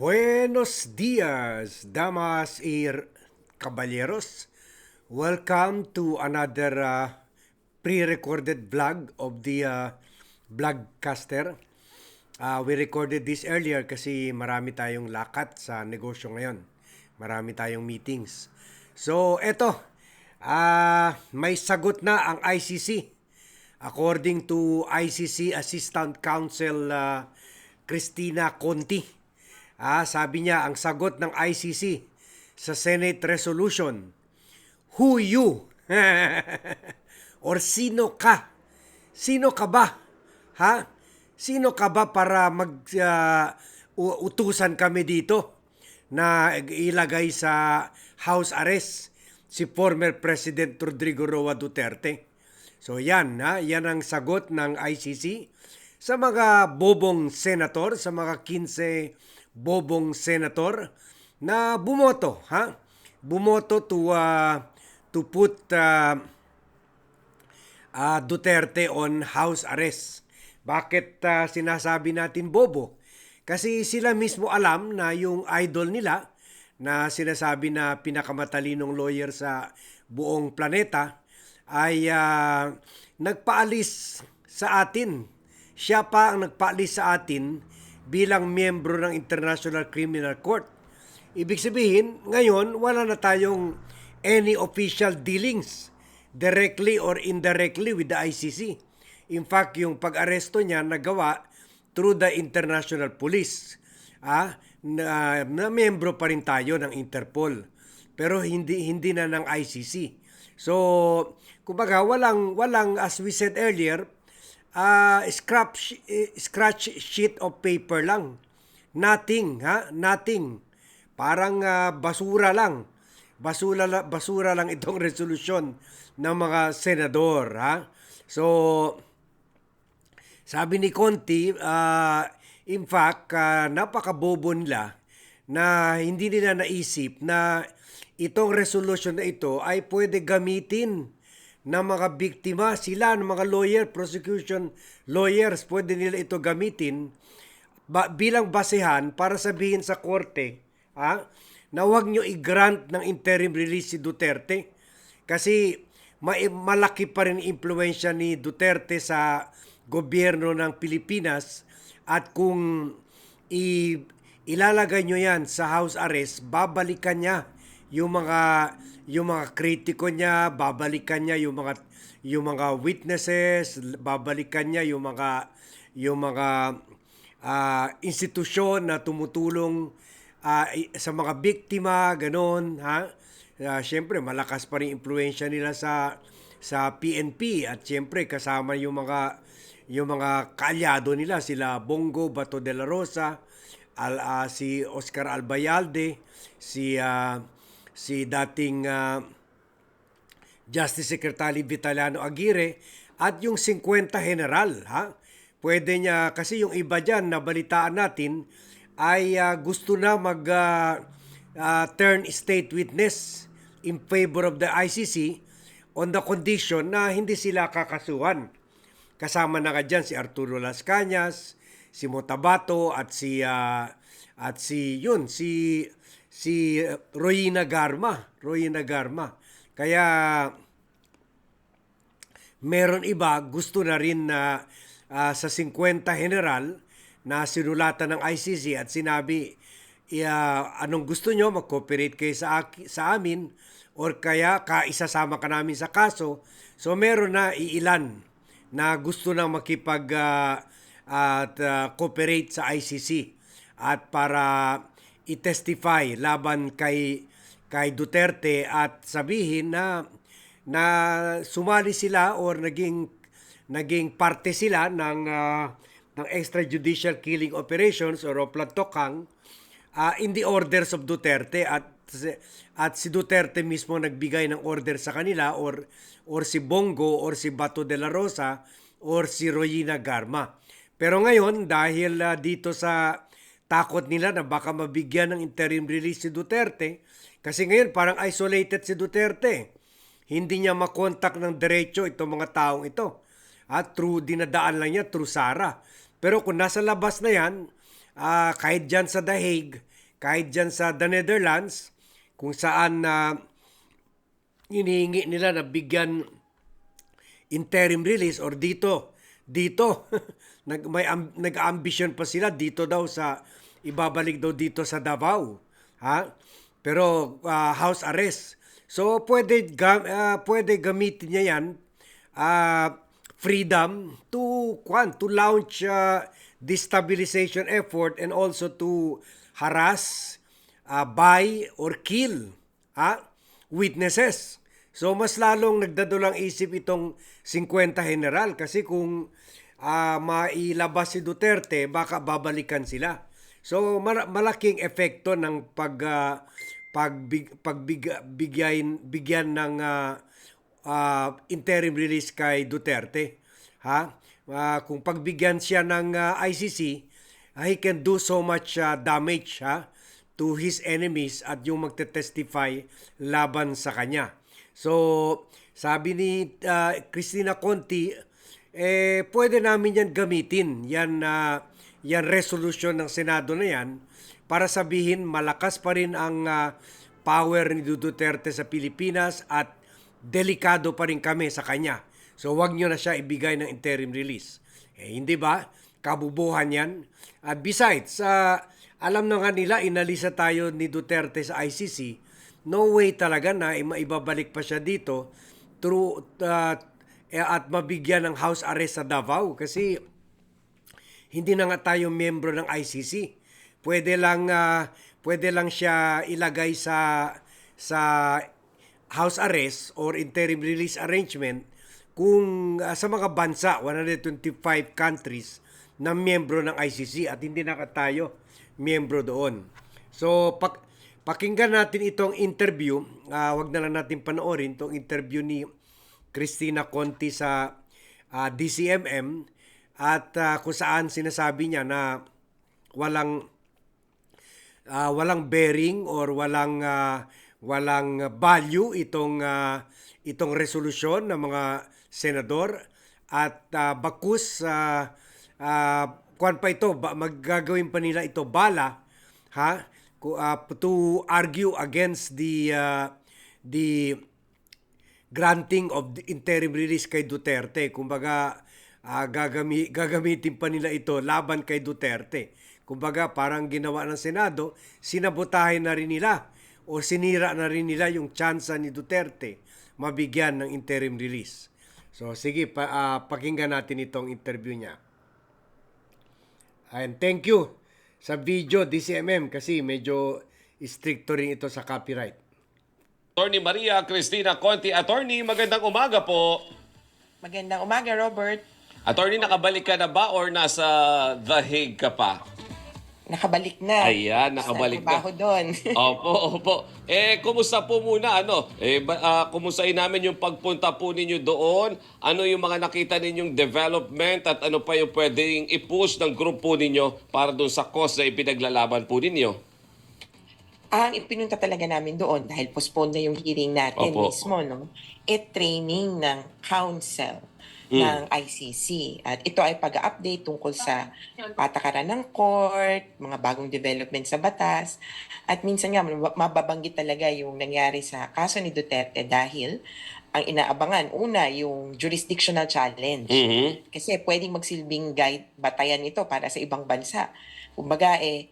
Buenos dias, damas y caballeros. Welcome to another uh, pre-recorded vlog of the uh, vlogcaster. Uh, we recorded this earlier kasi marami tayong lakat sa negosyo ngayon. Marami tayong meetings. So, eto, uh, may sagot na ang ICC. According to ICC Assistant Counsel uh, Christina Conti, ah, sabi niya ang sagot ng ICC sa Senate resolution, who you? Or sino ka? Sino ka ba? Ha? Sino ka ba para mag uh, utusan kami dito na ilagay sa house arrest si former President Rodrigo Roa Duterte? So yan, ha? yan ang sagot ng ICC sa mga bobong senator, sa mga 15 bobong senator na bumoto, ha? Bumoto to uh, to put uh, uh, Duterte on house arrest. Bakit uh, sinasabi natin bobo? Kasi sila mismo alam na yung idol nila na sinasabi na pinakamatalinong lawyer sa buong planeta ay uh, nagpaalis sa atin. Siya pa ang nagpaalis sa atin bilang miyembro ng International Criminal Court. Ibig sabihin, ngayon wala na tayong any official dealings directly or indirectly with the ICC. In fact, yung pag-aresto niya nagawa through the International Police. Ah, na, na miyembro pa rin tayo ng Interpol. Pero hindi hindi na ng ICC. So, kumbaga walang walang as we said earlier, uh, scrap uh, scratch sheet of paper lang. Nothing, ha? Nothing. Parang uh, basura lang. Basura basura lang itong resolusyon ng mga senador, ha? So, sabi ni Conti, uh, in fact, uh, napakabobo nila na hindi nila naisip na itong resolution na ito ay pwede gamitin ng mga biktima, sila ng mga lawyer, prosecution lawyers, pwede nila ito gamitin ba, bilang basehan para sabihin sa korte ha, na huwag nyo i-grant ng interim release si Duterte. Kasi ma- malaki pa rin impluensya ni Duterte sa gobyerno ng Pilipinas at kung i- ilalagay nyo yan sa house arrest, babalikan niya yung mga yung mga kritiko niya, babalikan niya yung mga yung mga witnesses, babalikan niya yung mga yung mga uh, institusyon na tumutulong uh, sa mga biktima, ganon, ha? Uh, Siyempre, malakas pa rin impluensya nila sa sa PNP at siyempre kasama yung mga yung mga kaalyado nila sila Bongo Bato de la Rosa, al, uh, si Oscar Albayalde, si uh, si dating uh, Justice Secretary Vitaliano Aguirre at yung 50 general ha pwede niya kasi yung iba diyan na balitaan natin ay uh, gusto na mag uh, uh, turn state witness in favor of the ICC on the condition na hindi sila kakasuhan. Kasama na nga dyan si Arturo Las Cañas, si Motabato at si uh, at si yun si si Royina Garma, Royina Garma. Kaya meron iba gusto na rin na uh, sa 50 general na sinulatan ng ICC at sinabi uh, anong gusto nyo mag-cooperate kayo sa, sa amin or kaya kaisasama ka namin sa kaso. So meron na iilan na gusto na makipag uh, at uh, cooperate sa ICC at para i-testify laban kay kay Duterte at sabihin na na sumali sila or naging naging parte sila ng uh, ng extrajudicial killing operations or Oplatokang uh, in the orders of Duterte at at si Duterte mismo nagbigay ng order sa kanila or or si Bongo or si Bato de la Rosa or si Royina Garma. Pero ngayon dahil uh, dito sa takot nila na baka mabigyan ng interim release si Duterte kasi ngayon parang isolated si Duterte. Hindi niya makontak ng diretso itong mga taong ito. At through dinadaan lang niya through Sara. Pero kung nasa labas na yan, uh, kahit dyan sa The Hague, kahit dyan sa the Netherlands, kung saan na hinihingi nila na bigyan interim release or dito dito nag may am, nag-ambition pa sila dito daw sa ibabalik daw dito sa Davao ha pero ah, house arrest so pwede ga, ah, pwede gamitin niya yan ah, freedom to kwan to launch ah, destabilization effort and also to harass uh, buy or kill ha? witnesses. So mas lalong nagdadulang isip itong 50 general kasi kung ah, mailabas si Duterte baka babalikan sila. So malaking epekto ng pag ah, pagbig, pagbig, bigyan ng ah, ah, interim release kay Duterte. Ha? Ah, kung pagbigyan siya ng ah, ICC, ah, he can do so much ah, damage ha to his enemies at yung magte-testify laban sa kanya. So, sabi ni ah, Christina Conti, eh pwede namin yan gamitin, yan na yan resolution ng Senado na yan para sabihin malakas pa rin ang ah, power ni Duterte sa Pilipinas at delikado pa rin kami sa kanya. So wag nyo na siya ibigay ng interim release. Eh, hindi ba? Kabubuhan yan. At besides, sa alam na nga nila, inalisa tayo ni Duterte sa ICC. No way talaga na maibabalik pa siya dito through uh, at mabigyan ng house arrest sa Davao kasi hindi na nga tayo membro ng ICC. Pwede lang ah, pwede lang siya ilagay sa sa house arrest or interim release arrangement kung ah, sa mga bansa 125 countries na miyembro ng ICC at hindi na tayo miyembro doon. So pak pakinggan natin itong interview, ah, wag na lang natin panoorin itong interview ni Christina Conti sa ah, DCMM at ah, kung saan sinasabi niya na walang ah, walang bearing or walang ah, walang value itong ah, itong resolusyon ng mga senador at ah, bakus sa ah, kuwan pa ito ba, maggagawin pa nila ito bala ha ah, to argue against the ah, the granting of the interim release kay Duterte. Kumbaga, ah, gagami, gagamitin pa nila ito laban kay Duterte. Kumbaga, parang ginawa ng Senado, sinabotahin na rin nila o sinira na rin nila yung tsansa ni Duterte mabigyan ng interim release. So, sige, pa, ah, pakinggan natin itong interview niya. And thank you sa video DCMM kasi medyo stricto rin ito sa copyright. Attorney Maria Cristina Conti. Attorney, magandang umaga po. Magandang umaga, Robert. Attorney, nakabalik ka na ba or nasa The Hague ka pa? Nakabalik na. Ayan, nakabalik na. Sa doon. Opo, opo. Eh, kumusta po muna, ano? Eh, ba, ah, kumustahin namin yung pagpunta po ninyo doon? Ano yung mga nakita ninyong development at ano pa yung pwedeng i-push ng grupo ninyo para doon sa cause na ipinaglalaban po ninyo? Ang ipinunta talaga namin doon dahil postpone na yung hearing natin Opo. mismo, no? E training ng council Mm. ng ICC. At ito ay pag-update tungkol sa patakaran ng court, mga bagong development sa batas. At minsan nga, mababanggit talaga yung nangyari sa kaso ni Duterte dahil ang inaabangan, una, yung jurisdictional challenge. Mhm. Kasi pwedeng magsilbing guide, batayan ito para sa ibang bansa. Kumbaga eh,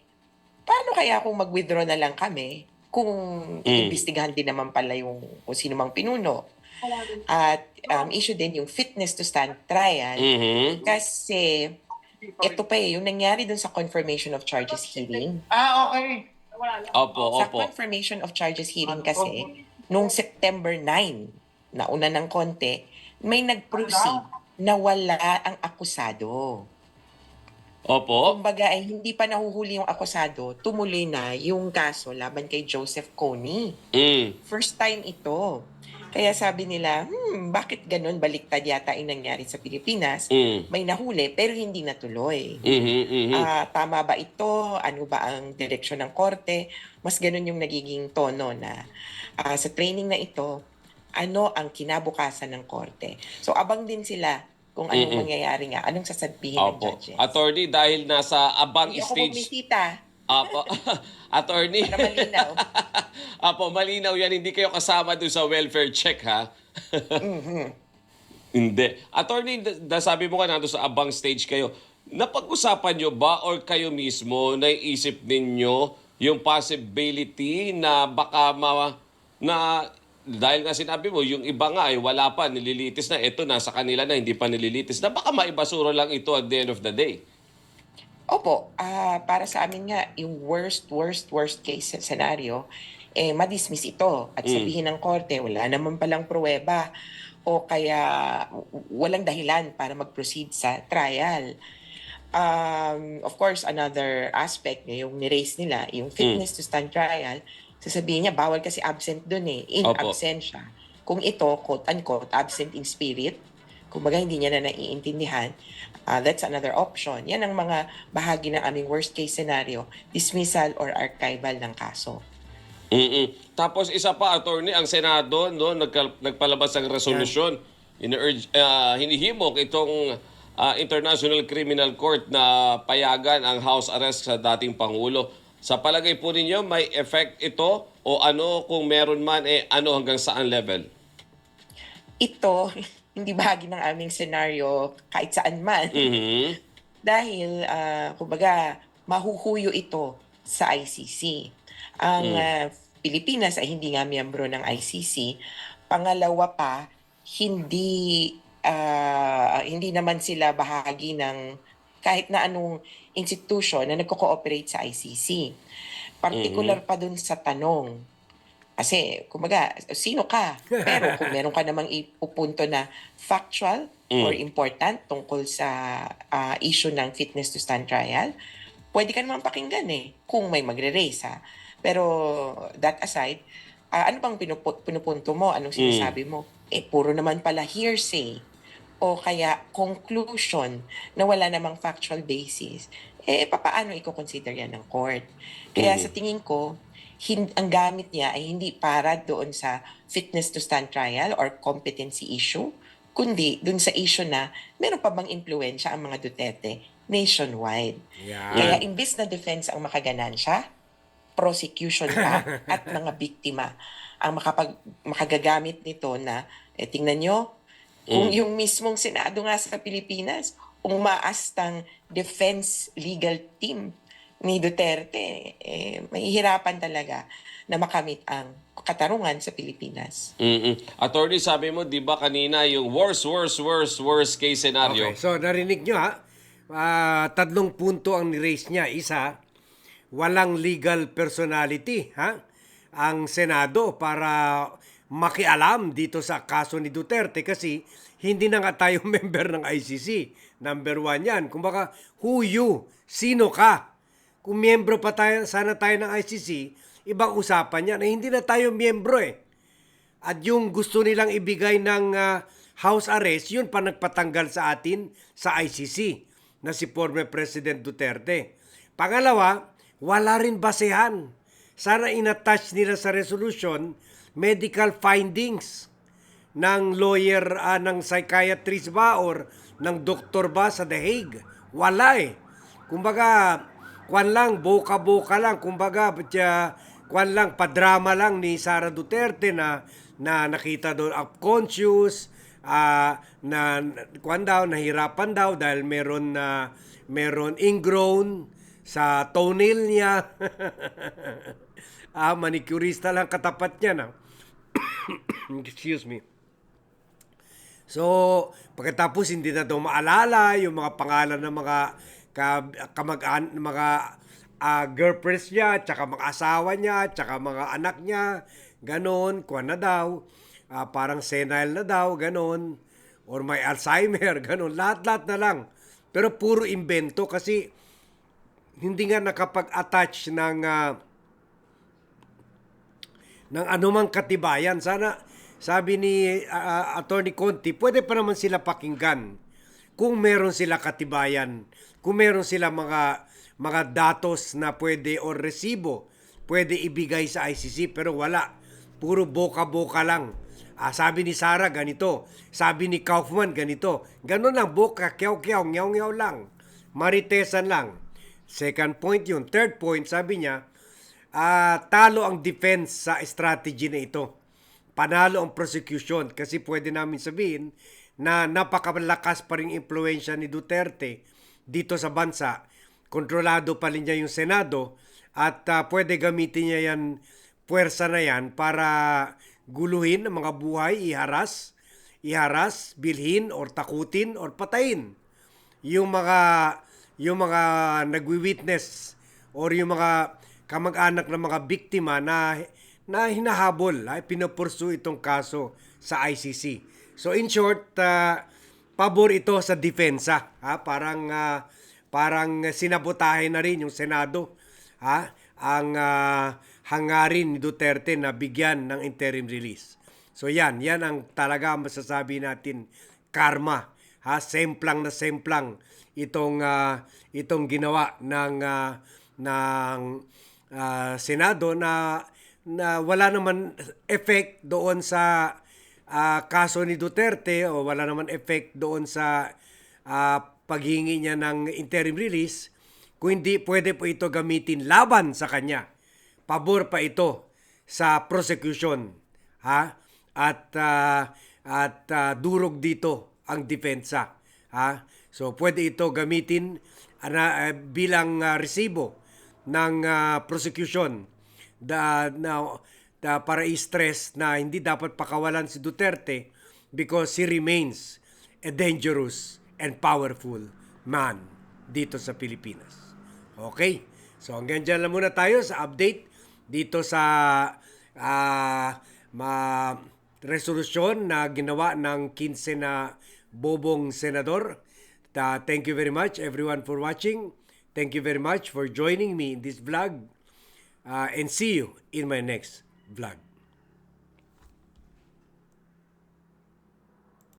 paano kaya kung mag-withdraw na lang kami kung Mm. imbestigahan din naman pala yung kung sino mang pinuno. At um, issue din yung fitness to stand trial. Mhm. Kasi ito pa eh, yung nangyari dun sa confirmation of charges hearing. Ah, okay. Opo, Sa opo. confirmation of charges hearing kasi, nung September 9, nauna ng konti, may nag-proceed na wala ang akusado. Opo. Kumbaga ay hindi pa nahuhuli yung akusado, tumuloy na yung kaso laban kay Joseph Kony. Mm. First time ito. Kaya sabi nila, hmm, bakit ganun baliktad yata yung nangyari sa Pilipinas? Mm. May nahuli pero hindi natuloy. Mhm, mhm. Ah, tama ba ito? Ano ba ang direksyon ng korte? Mas ganun yung nagiging tono na ah, sa training na ito, ano ang kinabukasan ng korte. So abang din sila kung anong Mm-mm. mangyayari nga, anong sasabihin ng Opo. judges. Attorney, dahil nasa abang Hindi ako stage... bumisita. Apo, attorney. Para malinaw. Apo, malinaw yan. Hindi kayo kasama doon sa welfare check, ha? Hindi. Attorney, da- da- sabi mo ka nando sa abang stage kayo. Napag-usapan nyo ba or kayo mismo naiisip ninyo yung possibility na baka ma, na dahil nga sinabi mo, yung iba nga ay wala pa, nililitis na. Ito, nasa kanila na, hindi pa nililitis na. Baka maibasura lang ito at the end of the day. Opo, ah, para sa amin nga, yung worst, worst, worst case scenario, eh, madismiss ito at sabihin ng korte, wala naman palang pruweba o kaya walang dahilan para mag-proceed sa trial. Um, of course, another aspect, yung ni-raise nila, yung fitness to stand trial, sasabihin niya, bawal kasi absent dun eh, in Opo. absentia. Kung ito, quote-unquote, absent in spirit, kumbaga hindi niya na naiintindihan, ah, that's another option. Yan ang mga bahagi ng aming worst case scenario, dismissal or archival ng kaso. mm Tapos isa pa, attorney, ang Senado no, nagka, nagpalabas ng resolusyon. Ina-urge, ah, hinihimok itong ah, International Criminal Court na payagan ang house arrest sa dating Pangulo. Sa palagay po ninyo, may effect ito o ano kung meron man, eh ano hanggang saan level? Ito, hindi bahagi ng aming scenario kahit saan man. Mhm. Dahil, ah, kumbaga, mahuhuyo ito sa ICC. Ang ah, Pilipinas ay hindi nga miyembro ng ICC. Pangalawa pa, hindi ah, hindi naman sila bahagi ng kahit na anong institution na nagko-cooperate sa ICC. Particular pa dun sa tanong. Kasi, kumbaga, sino ka? Pero kung meron ka namang ipupunto na factual or important tungkol sa ah, issue ng fitness to stand trial, pwede ka naman pakinggan eh, kung may magre-raise ha. Pero that aside, ah, ano bang pinupu- pinupunto mo? Anong sinasabi mo? Eh, puro naman pala hearsay o kaya conclusion na wala namang factual basis, eh papaano i-consider yan ng court? Kaya sa tingin ko, hin- ang gamit niya ay hindi para doon sa fitness to stand trial or competency issue, kundi doon sa issue na meron pa bang impluensya ang mga Duterte nationwide. Yan. Kaya imbis na defense ang makaganansya, prosecution pa at mga biktima ang makapag, makagagamit nito na, eh, tingnan nyo, kung yung mismong Senado nga sa Pilipinas, umaastang defense legal team ni Duterte, eh, mahihirapan talaga na makamit ang katarungan sa Pilipinas. mm Attorney, sabi mo, di ba kanina yung worst, worst, worst, worst case scenario? Okay, so narinig nyo ha, Ah, tatlong punto ang ni-raise niya. Isa, walang legal personality ha? ang Senado para makialam dito sa kaso ni Duterte kasi hindi na nga tayo member ng ICC. Number one yan. Kung baka, who you? Sino ka? Kung miyembro pa tayo, sana tayo ng ICC, ibang usapan yan. Eh, hindi na tayo miyembro eh. At yung gusto nilang ibigay ng ah, house arrest, yun pa nagpatanggal sa atin sa ICC na si former President Duterte. Pangalawa, wala rin basehan. Sana inattach nila sa resolution medical findings ng lawyer, ah, ng psychiatrist ba or ng doktor ba sa The Hague. Wala eh. Kumbaga, kwan lang, boka-boka lang. Kumbaga, uh, kwan lang, padrama lang ni Sara Duterte na, na nakita doon unconscious, ah, na kwan daw, nahirapan daw dahil meron na meron ingrown sa toenail niya. ah, manicurista lang katapat niya na. Excuse me. So, pagkatapos hindi na daw maalala yung mga pangalan ng mga ka, kamag mga ah, girlfriends niya, tsaka mga asawa niya, tsaka mga anak niya, ganon, kuha na daw, Ah, parang senile na daw, ganon, or may Alzheimer, ganon, lahat-lahat na lang. Pero puro invento kasi hindi nga nakapag-attach ng ah, ng anumang katibayan. Sana, sabi ni ah, Attorney Conti, pwede pa naman sila pakinggan kung meron sila katibayan, kung meron sila mga mga datos na pwede o resibo pwede ibigay sa ICC pero wala. Puro boka-boka lang. Ah, sabi ni Sara ganito, sabi ni Kaufman ganito. Ganun lang boka, kyaw-kyaw, nyaw-nyaw lang. Maritesan lang. Second point yun. Third point, sabi niya, ah, talo ang defense sa strategy na ito. Panalo ang prosecution kasi pwede namin sabihin na napakalakas pa rin impluensya ni Duterte dito sa bansa. Kontrolado pa rin niya yung Senado at ah, pwede gamitin niya yan, puwersa na yan para guluhin ang mga buhay, iharas, iharas, bilhin, or takutin, or patayin yung mga yung mga nagwi-witness or yung mga kamag-anak ng mga biktima na na hinahabol, ay pinupursu itong kaso sa ICC. So in short, ah, pabor ito sa depensa, ha? Parang ah, parang sinabotahe na rin yung Senado, ha? Ang ah, hangarin ni Duterte na bigyan ng interim release. So yan, yan ang talaga masasabi natin karma, ha? Semplang na semplang itong ah, itong ginawa ng ah, ng ah, Senado na na wala naman effect doon sa ah, kaso ni Duterte o wala naman effect doon sa ah, paghingi niya ng interim release kung hindi pwede po ito gamitin laban sa kanya. Pabor pa ito sa prosecution ha? At ah, at ah, durog dito ang depensa ha? So pwede ito gamitin ana, eh, bilang ah, resibo ng ah, prosecution. Da, na, da, para i-stress na hindi dapat pakawalan si Duterte because he remains a dangerous and powerful man dito sa Pilipinas. Okay? So hanggang dyan lang muna tayo sa update dito sa ah, ma resolusyon na ginawa ng 15 na bobong senador. Ta- thank you very much everyone for watching. Thank you very much for joining me in this vlog. Uh, and see you in my next vlog.